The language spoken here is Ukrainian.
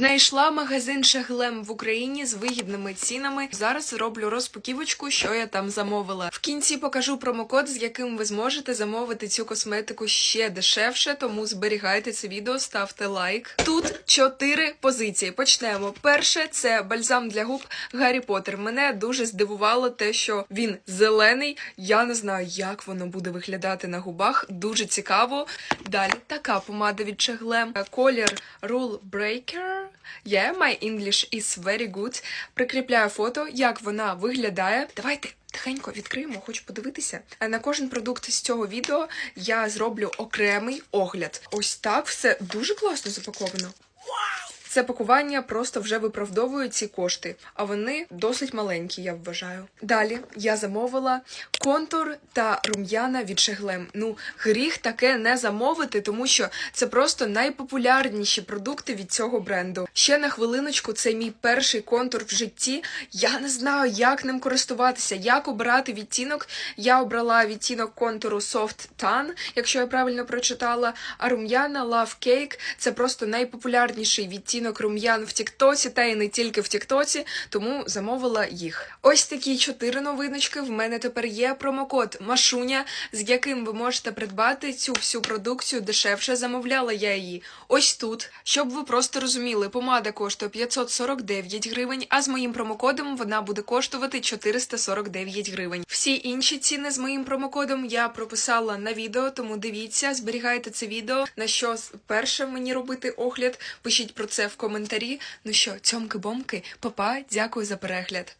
Знайшла магазин Шаглем в Україні з вигідними цінами. Зараз зроблю розпаківочку, що я там замовила. В кінці покажу промокод, з яким ви зможете замовити цю косметику ще дешевше. Тому зберігайте це відео, ставте лайк. Тут чотири позиції. Почнемо. Перше це бальзам для губ Гаррі Поттер. Мене дуже здивувало те, що він зелений. Я не знаю, як воно буде виглядати на губах. Дуже цікаво. Далі така помада від Шаглем. Колір Rule Breaker. Yeah, my English is very good. Прикріпляю фото, як вона виглядає. Давайте. Тихенько відкриємо, хочу подивитися. Е, На кожен продукт з цього відео я зроблю окремий огляд. Ось так все дуже класно запаковано. Це пакування просто вже виправдовує ці кошти, а вони досить маленькі, я вважаю. Далі я замовила контур та рум'яна від Шеглем. Ну, гріх таке не замовити, тому що це просто найпопулярніші продукти від цього бренду. Ще на хвилиночку, це мій перший контур в житті. Я не знаю, як ним користуватися, як обирати відтінок. Я обрала відтінок контуру Soft Tan, якщо я правильно прочитала. А рум'яна Love Cake – це просто найпопулярніший відтінок рум'ян в Тіктоці, та й не тільки в Тіктоці, тому замовила їх. Ось такі чотири новиночки. В мене тепер є промокод Машуня, з яким ви можете придбати цю всю продукцію дешевше. Замовляла я її ось тут. Щоб ви просто розуміли, помада коштує 549 гривень, а з моїм промокодом вона буде коштувати 449 гривень. Всі інші ціни з моїм промокодом я прописала на відео, тому дивіться, зберігайте це відео. На що перше мені робити огляд? Пишіть про це в коментарі. Ну що, цьомки-бомки, папа, дякую за перегляд.